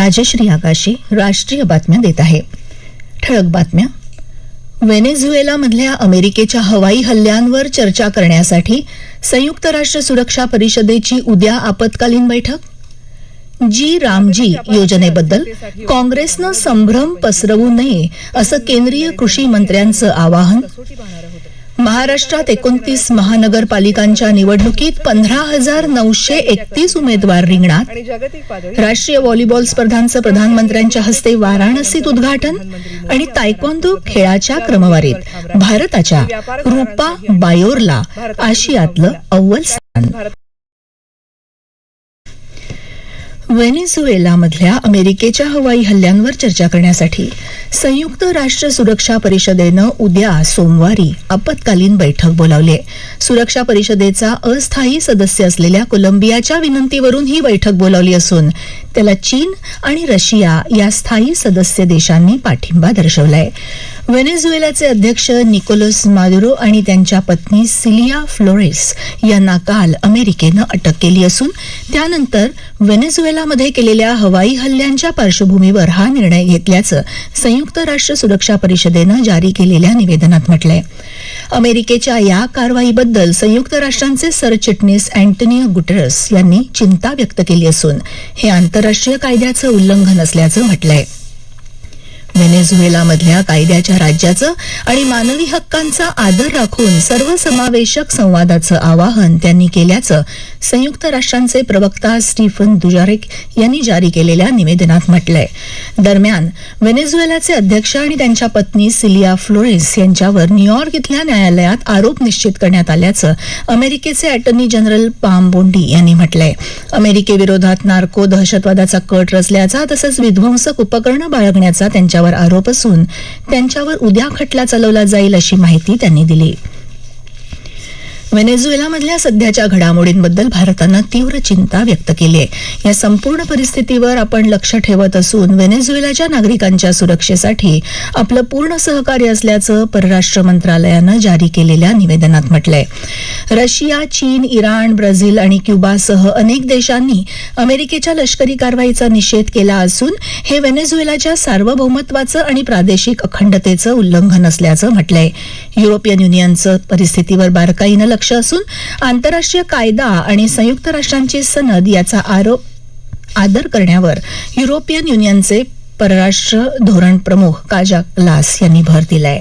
राजश्री आकाशी राष्ट्रीय बातम्या देत आहे. ठळक बातम्या. व्हेनेझुएलामधल्या अमेरिकेच्या हवाई हल्ल्यांवर चर्चा करण्यासाठी संयुक्त राष्ट्र सुरक्षा परिषदेची उद्या आपत्कालीन बैठक? जी रामजी योजनेबद्दल काँग्रेसनं संभ्रम पसरवू नये असं केंद्रीय कृषी मंत्र्यांचं आवाहन महाराष्ट्रात एकोणतीस महानगरपालिकांच्या निवडणुकीत पंधरा हजार नऊशे एकतीस उमेदवार रिंगणात. राष्ट्रीय व्हॉलीबॉल स्पर्धांचं प्रधानमंत्र्यांच्या हस्ते वाराणसीत उद्घाटन आणि तायक्वांदो खेळाच्या क्रमवारीत भारताच्या रुपा बायोरला आशियातलं अव्वल स्थान भारत व्हेनेझुएलामधल्या अमेरिकेच्या हवाई हल्ल्यांवर चर्चा करण्यासाठी संयुक्त राष्ट्र सुरक्षा परिषदेनं उद्या सोमवारी आपत्कालीन बैठक बोलावली आहे. सुरक्षा परिषदेचा अस्थायी सदस्य असलेल्या कोलंबियाच्या विनंतीवरून ही बैठक बोलावली असून त्याला चीन आणि रशिया या स्थायी सदस्य देशांनी पाठिंबा दर्शवलाय. व्हेनेझुएलाचे अध्यक्ष निकोलस मादुरो आणि त्यांच्या पत्नी सिलिया फ्लोरेस यांना काल अमेरिकेनं अटक केली असून त्यानंतर व्हेनेझुएलामध्ये केलेल्या हवाई हल्ल्यांच्या पार्श्वभूमीवर हा निर्णय घेतल्याचं संयुक्त राष्ट्र सुरक्षा परिषदेनं जारी केलेल्या निवेदनात म्हटलंय. अमेरिकेच्या या कारवाईबद्दल संयुक्त राष्ट्रांचे सरचिटणीस अँटनिओ गुटेरस यांनी चिंता व्यक्त केली असून हे आंतरराष्ट्रीय कायद्याचं उल्लंघन असल्याचं म्हटलंय. व्हेनेझुएलामधल्या कायद्याच्या राज्याचं आणि मानवी हक्कांचा आदर राखून सर्वसमावेशक संवादाचं आवाहन त्यांनी केल्याचं संयुक्त राष्ट्रांचे प्रवक्ता स्टीफन दुजारिक यांनी जारी केलेल्या निवेदनात म्हटलंय. दरम्यान व्हेनेझुएलाचे अध्यक्ष आणि त्यांच्या पत्नी सिलिया फ्लोरेस यांच्यावर न्यूयॉर्क इथल्या न्यायालयात आरोप निश्चित करण्यात आल्याचं अमेरिकेचे अटर्नी जनरल पाम बोंडी यांनी म्हटलंय. अमेरिकेविरोधात नार्को दहशतवादाचा कट रचल्याचा तसंच विध्वंसक उपकरणं बाळगण्याचा त्यांच्या त्यांच्यावर आरोप असून त्यांच्यावर उद्या खटला चालवला जाईल अशी माहिती त्यांनी दिली. व्हेनेझुएलामधल्या सध्याच्या घडामोडींबद्दल भारतानं तीव्र चिंता व्यक्त केली आहे. या संपूर्ण परिस्थितीवर आपण लक्ष ठेवत असून व्हेनेझुएलाच्या नागरिकांच्या सुरक्षेसाठी आपलं पूर्ण सहकार्य असल्याचं परराष्ट्र मंत्रालयानं जारी केलेल्या निवेदनात म्हटलंय. रशिया चीन इराण ब्राझील आणि क्युबासह अनेक देशांनी अमेरिकेच्या लष्करी कारवाईचा निषेध केला असून हे व्हेनेझुएलाच्या सार्वभौमत्वाचं आणि प्रादेशिक अखंडतेचं उल्लंघन असल्याचं म्हटलंय. युरोपियन युनियनचं परिस्थितीवर बारकाईनं लक्ष असून आंतरराष्ट्रीय कायदा आणि संयुक्त राष्ट्रांची सनद याचा आरोप आदर करण्यावर युरोपियन युनियनचे परराष्ट्र धोरण प्रमुख काजा क्लास यांनी भर दिलाय.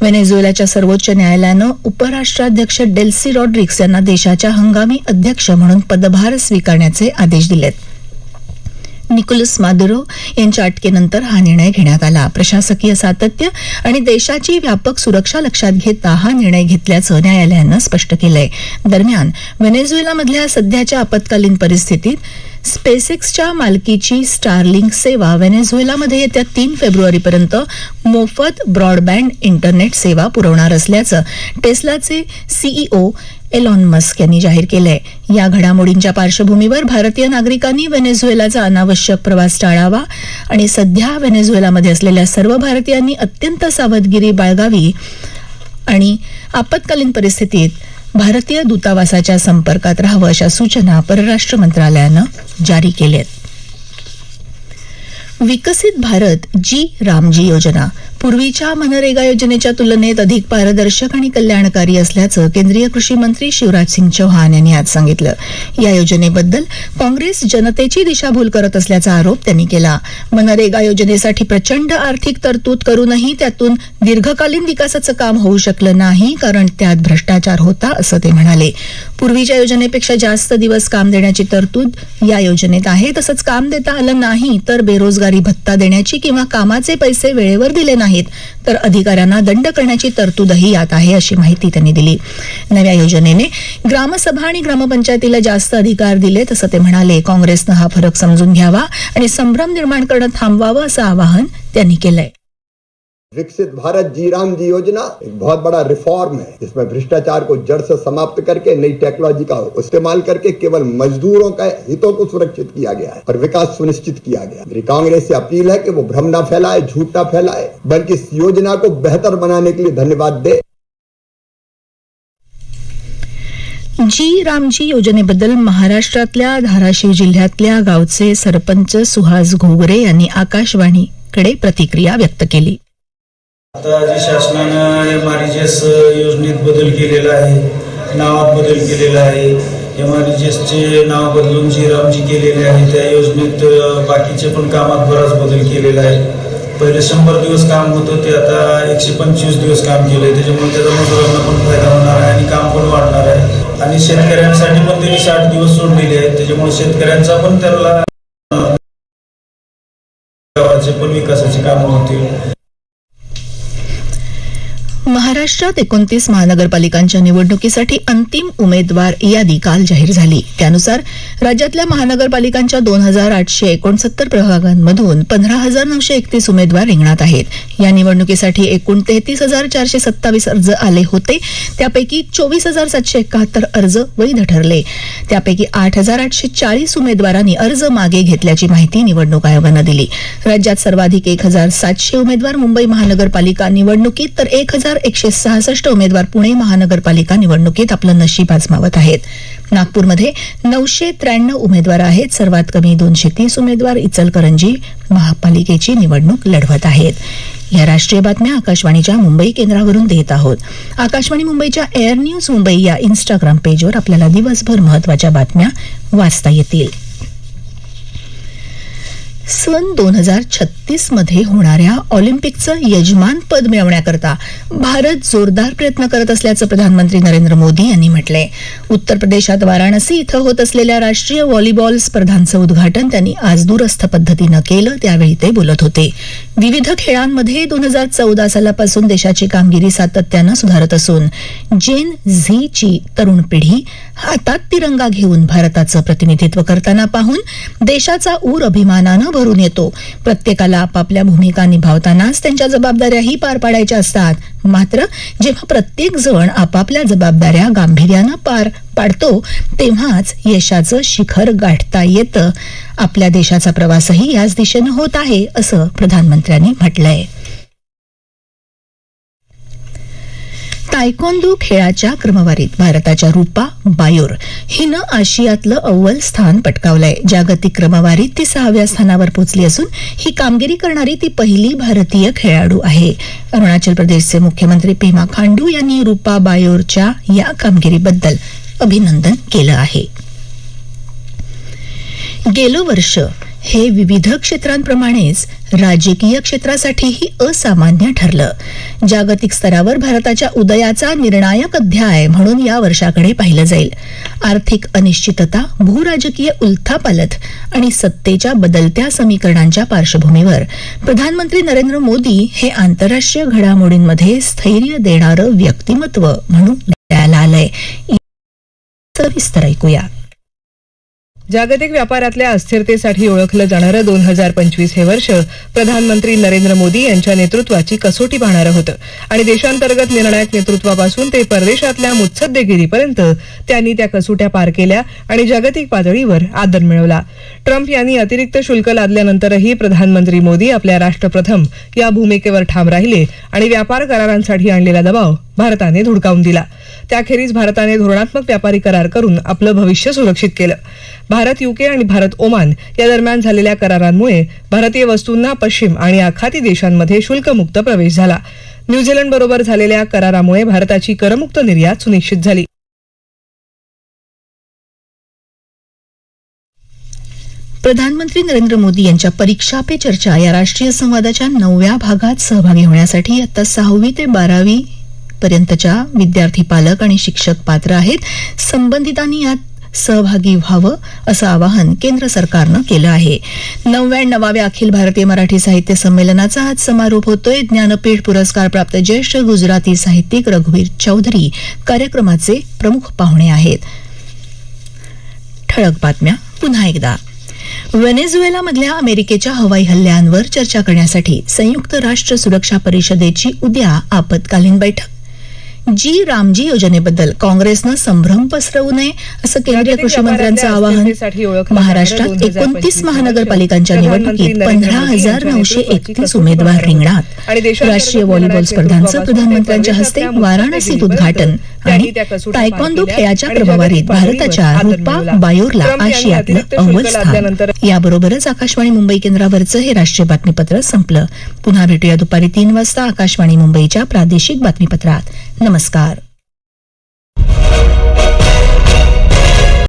व्हेनेझुएलाच्या सर्वोच्च न्यायालयानं उपराष्ट्राध्यक्ष डेल्सी रॉड्रिक्स यांना देशाच्या हंगामी अध्यक्ष म्हणून पदभार स्वीकारण्याचे आदेश दिलेत. निकोलस मादुरो यांच्या अटकेनंतर हा निर्णय घेण्यात आला. प्रशासकीय सातत्य आणि देशाची व्यापक सुरक्षा लक्षात घेता हा निर्णय घेतल्याचं न्यायालयानं स्पष्ट केलंय. दरम्यान व्हेनेझुएलामधल्या सध्याच्या आपत्कालीन परिस्थितीत स्पेसिक्सच्या मालकीची स्टारलिंक सेवा व्हेनेझुएलामध्ये येत्या तीन फेब्रुवारीपर्यंत मोफत ब्रॉडबँड इंटरनेट सेवा पुरवणार असल्याचं टेस्लाचे सीईओ एलॉन मस्क यांनी जाहीर केलंय. या घडामोडींच्या पार्श्वभूमीवर भारतीय नागरिकांनी व्हेनेझुएलाचा अनावश्यक प्रवास टाळावा आणि सध्या व्हेनेझुएलामध्ये असलेल्या सर्व भारतीयांनी अत्यंत सावधगिरी बाळगावी आणि आपत्कालीन परिस्थितीत भारतीय दूतावासाच्या संपर्कात राहावं अशा सूचना परराष्ट्र मंत्रालयानं जारी केल्या आहेत विकसित भारत जी रामजी योजना. पूर्वीच्या मनरेगा योजनेच्या तुलनेत अधिक पारदर्शक आणि कल्याणकारी असल्याचं केंद्रीय कृषी मंत्री शिवराज सिंग चौहान यांनी आज सांगितलं. या योजनेबद्दल काँग्रेस जनतेची दिशाभूल करत असल्याचा आरोप त्यांनी केला. मनरेगा योजनेसाठी प्रचंड आर्थिक तरतूद करूनही त्यातून दीर्घकालीन विकासाचं काम होऊ शकलं नाही कारण त्यात भ्रष्टाचार होता असं ते म्हणाले. पूर्वीच्या योजनेपेक्षा जास्त दिवस काम देण्याची तरतूद या योजनेत आहे. तसंच काम देता आलं नाही तर बेरोजगार भत्ता देण्याची किंवा कामाचे पैसे वेळेवर दिले नाहीत तर अधिकाऱ्यांना दंड करण्याची तरतूदही यात आहे अशी माहिती त्यांनी दिली. नव्या योजनेने ग्रामसभा आणि ग्रामपंचायतीला जास्त अधिकार दिले तसं ते म्हणाले काँग्रेसनं हा फरक समजून घ्यावा आणि संभ्रम निर्माण करणं थांबवावं असं आवाहन त्यांनी केलंय. विकसित भारत जी राम जी योजना एक बहुत बड़ा रिफॉर्म है, जिसमें भ्रष्टाचार को जड़ से समाप्त करके नई टेक्नोलॉजी का इस्तेमाल करके केवल मजदूरों का हितों को सुरक्षित किया गया है और विकास सुनिश्चित किया गया मेरी कांग्रेस से अपील है कि वो भ्रम न फैलाए, झूठ न फैलाए, बल्कि इस योजना को बेहतर बनाने के लिए धन्यवाद दे। जी रामजी योजनेबद्दल महाराष्ट्रातल्या, धाराशिव जिल्ह्यातल्या गावचे सरपंच सुहास घोगरे यांनी आकाशवाणीकडे प्रतिक्रिया व्यक्त केली. आता जे शासनानं एम आर एस योजनेत बदल केलेला आहे नावात बदल केलेला आहे एम आर चे नाव बदलून जी रामजी केलेले आहे त्या योजनेत बाकीचे पण कामात बराच बदल केलेला आहे. पहिले शंभर दिवस काम होतं ते आता एकशे पंचवीस दिवस काम केलंय त्याच्यामुळे त्याचा मजुरांना पण फायदा होणार आहे आणि काम पण वाढणार आहे. आणि शेतकऱ्यांसाठी पण त्यांनी साठ दिवस सोडलेले आहेत त्याच्यामुळे शेतकऱ्यांचा पण त्याला गावाचे पण विकासाची कामं होतील. महाराष्ट्रात एकोणतीस महानगरपालिकांच्या निवडणुकीसाठी अंतिम उमेदवार यादी काल जाहीर झाली. त्यानुसार राज्यातल्या महानगरपालिकांच्या दोन हजार आठशे एकोणसत्तर प्रभागांमधून पंधरा हजार नऊशे एकतीस उमेदवार रिंगणात आहेत. या निवडणुकीसाठी एकूण तेहतीस हजार चारशे सत्तावीस अर्ज आले होते. त्यापैकी चोवीस हजार सातशे एकाहत्तर अर्ज वैध ठरले. त्यापैकी आठ हजार आठशे चाळीस उमेदवारांनी अर्ज मागे घेतल्याची माहिती निवडणूक आयोगानं दिली. राज्यात सर्वाधिक एक हजार सातशे उमेदवार मुंबई महानगरपालिका निवडणुकीत तर एक हजार एकशे सहासष्ट उमेदवार पुणे महानगरपालिका निवडणुकीत आपलं नशीब आजमावत आहेत. नागपूरमध्ये नऊशे त्र्याण्णव उमेदवार आहेत. सर्वात कमी दोनशे तीस उमेदवार इचलकरंजी महापालिकेची निवडणूक लढवत आहेत. या राष्ट्रीय बातम्या आकाशवाणीच्या मुंबई केंद्रावरून देत आहोत. आकाशवाणी मुंबईच्या एअर न्यूज मुंबई या इन्स्टाग्राम पेजवर आपल्याला दिवसभर महत्त्वाच्या बातम्या वाचता येतील. सन दोन हजार छत्तीसमध्ये होणाऱ्या ऑलिम्पिकचं यजमानपद मिळवण्याकरता भारत जोरदार प्रयत्न करत असल्याचं प्रधानमंत्री नरेंद्र मोदी यांनी म्हटलंय. उत्तर प्रदेशात वाराणसी इथं होत असलेल्या राष्ट्रीय व्हॉलीबॉल स्पर्धांचं उद्घाटन त्यांनी आज दूरस्थ पद्धतीनं केलं त्यावेळी ते बोलत होते. विविध खेळांमध्ये दोन हजार चौदा सालापासून देशाची कामगिरी सातत्यानं सुधारत असून जेन झीची तरुण पिढी हातात तिरंगा घेऊन भारताचं प्रतिनिधित्व करताना पाहून देशाचा ऊर अभिमानानं भरून येतो. प्रत्येकाला आपापल्या भूमिका निभावतानाच त्यांच्या जबाबदाऱ्याही पार पाडायच्या असतात. मात्र जेव्हा प्रत्येक जण आपापल्या जबाबदाऱ्या गांभीर्यानं पार पाडतो तेव्हाच यशाचं शिखर गाठता येतं. आपल्या देशाचा प्रवासही याच दिशेनं होत आहे असं प्रधानमंत्र्यांनी म्हटलंय. तायकोंदो खेळाच्या क्रमवारीत भारताच्या रूपा बायोर हिनं आशियातलं अव्वल स्थान पटकावलंय. जागतिक क्रमवारीत ती सहाव्या स्थानावर पोहोचली असून ही कामगिरी करणारी ती पहिली भारतीय खेळाडू आहे. अरुणाचल प्रदेशचे मुख्यमंत्री पेमा खांडू यांनी रूपा बायोरच्या या कामगिरीबद्दल अभिनंदन केलं आहे. गेलो वर्ष हे विविध क्षेत्रांप्रमाणेच राजकीय क्षेत्रासाठीही असामान्य ठरलं. जागतिक स्तरावर भारताच्या उदयाचा निर्णायक अध्याय म्हणून या वर्षाकडे पाहिलं जाईल. आर्थिक अनिश्चितता भूराजकीय उलथापालथ आणि सत्तेच्या बदलत्या समीकरणांच्या पार्श्वभूमीवर प्रधानमंत्री नरेंद्र मोदी हे आंतरराष्ट्रीय घडामोडींमध्ये स्थैर्य देणारं व्यक्तिमत्व म्हणून द्यायला आलंय. सविस्तर ऐकूया. जागतिक व्यापारातल्या अस्थिरतेसाठी ओळखलं जाणारं दोन हजार पंचवीस हे वर्ष प्रधानमंत्री नरेंद्र मोदी यांच्या नेतृत्वाची कसोटी पाहणारं होतं. आणि देशांतर्गत निर्णायक नेतृत्वापासून ते परदेशातल्या मुत्सद्देगिरीपर्यंत त्यांनी त्या कसोट्या पार केल्या आणि जागतिक पातळीवर आदर मिळवला. ट्रम्प यांनी अतिरिक्त शुल्क लादल्यानंतरही प्रधानमंत्री मोदी आपल्या राष्ट्रप्रथम या भूमिकेवर ठाम राहिले आणि व्यापार करारांसाठी आणलेला दबाव भारताने धुडकावून दिला. त्याखेरीज भारताने धोरणात्मक व्यापारी करार करून आपलं भविष्य सुरक्षित केलं. भारत युके आणि भारत ओमान या दरम्यान झालेल्या करारांमुळे भारतीय वस्तूंना पश्चिम आणि आखाती देशांमध्ये शुल्कमुक्त प्रवेश झाला. न्यूझीलंड बरोबर झालेल्या करारामुळे भारताची करमुक्त निर्यात सुनिश्चित झाली. प्रधानमंत्री नरेंद्र मोदी यांच्या परीक्षा पे चर्चा या राष्ट्रीय संवादाच्या नवव्या भागात सहभागी होण्यासाठी आता सहावी ते बारावी पर्यंतच्या विद्यार्थी पालक आणि शिक्षक पात्र आहेत. संबंधितांनी यात सहभागी व्हावं असं आवाहन केंद्र सरकारनं केलं आहे. नव्याण्णवाव्या अखिल भारतीय मराठी साहित्य संमेलनाचा आज समारोप होतोय. ज्ञानपीठ पुरस्कार प्राप्त ज्येष्ठ गुजराती साहित्यिक रघुवीर चौधरी कार्यक्रमाचे प्रमुख पाहुणे आहेत. ठळक बातम्या. पुन्हा एकदा. व्हेनेझुएलामधल्या अमेरिकेच्या हवाई हल्ल्यांवर चर्चा करण्यासाठी संयुक्त राष्ट्र सुरक्षा परिषदेची उद्या आपत्कालीन बैठक. जी रामजी योजनेबद्दल काँग्रेसनं संभ्रम पसरवू नये असं केंद्रीय कृषी मंत्र्यांचं आवाहन महाराष्ट्रात जाणारं 2025 एकोणतीस महानगरपालिकांच्या निवडणुकीत पंधरा हजार नऊशे एकतीस उमेदवार रिंगणात. राष्ट्रीय व्हॉलीबॉल स्पर्धांचं प्रधानमंत्र्यांच्या हस्ते वाराणसीत उद्घाटन. आणि तायक्वांदो खेळाच्या क्रमवारीत भारताच्या रुपा. बायोरला आशियातलं अव्वल स्थान. याबरोबरच आकाशवाणी मुंबई केंद्रावरचं हे राष्ट्रीय बातमीपत्र संपलं. पुन्हा भेटूया दुपारी तीन वाजता आकाशवाणी मुंबईच्या प्रादेशिक बातमीपत्रात. नमस्कार.